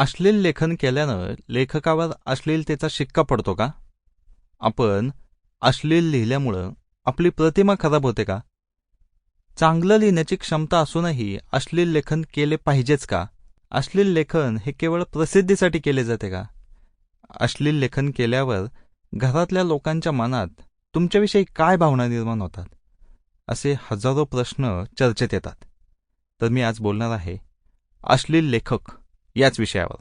अश्लील लेखन केल्यानं लेखकावर अश्लीलतेचा शिक्का पडतो का? आपण अश्लील लिहिल्यामुळं आपली प्रतिमा खराब होते का? चांगलं लिहिण्याची क्षमता असूनही अश्लील लेखन केले पाहिजेच का? अश्लील लेखन हे केवळ प्रसिद्धीसाठी केले जाते का? अश्लील लेखन केल्यावर घरातल्या लोकांच्या मनात तुमच्याविषयी काय भावना निर्माण होतात? असे हजारो प्रश्न चर्चेत येतात. तर मी आज बोलणार आहे अश्लील लेखक. याच विषयावर.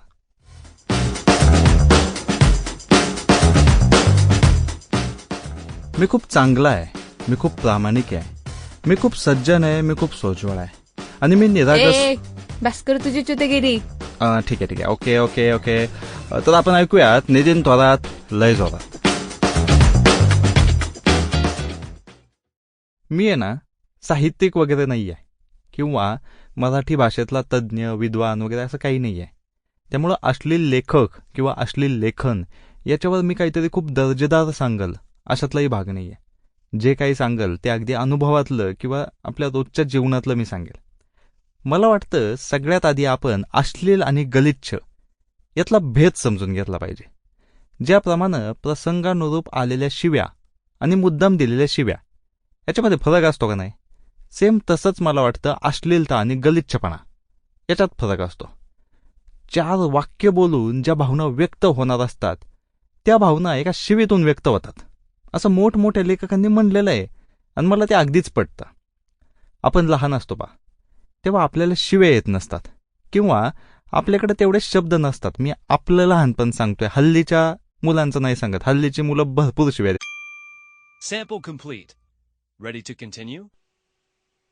मी खूप चांगला आहे मी खूप प्रामाणिक आहे मी खूप सज्जन आहे मी खूप सोज्वळ आहे. आणि मी निरागस ए बस कर तुझी चुतेगिरी अं, ठीक आहे ठीक आहे. Okay okay okay. अं, तर आपण ऐकूयात नितीन थोरात लय जोरात. मी आहे ना साहित्यिक वगैरे नाही आहे किंवा मराठी भाषेतला तज्ज्ञ विद्वान वगैरे असं काही नाही आहे त्यामुळं अश्लील लेखक किंवा अश्लील लेखन याच्यावर मी काहीतरी खूप दर्जेदार सांगल अशातलाही भाग नाही आहे जे काही सांगल ते अगदी अनुभवातलं किंवा आपल्या रोजच्या जीवनातलं मी सांगेल. मला वाटतं सगळ्यात आधी आपण अश्लील आणि गलिच्छ यातला भेद समजून घेतला पाहिजे. ज्याप्रमाणे प्रसंगानुरूप आलेल्या शिव्या आणि मुद्दाम दिलेल्या शिव्या याच्यामध्ये फरक असतो का नाही? सेम तसंच मला वाटतं अश्लीलता आणि गलिच्छपणा. याच्यात फरक असतो. चार वाक्य बोलून ज्या भावना व्यक्त होणार असतात त्या भावना एका शिवीतून व्यक्त होतात. असं मोठमोठ्या लेखकांनी म्हणलेलं आहे आणि मला ते अगदीच पटतं. आपण लहान असतो पा तेव्हा आपल्याला शिवे येत नसतात. किंवा आपल्याकडे तेवढे शब्द नसतात. मी आपलं लहानपण सांगतोय. हल्लीच्या मुलांचं नाही सांगत. हल्लीची मुलं भरपूर शिव्या देतात. Sample complete. Ready to continue?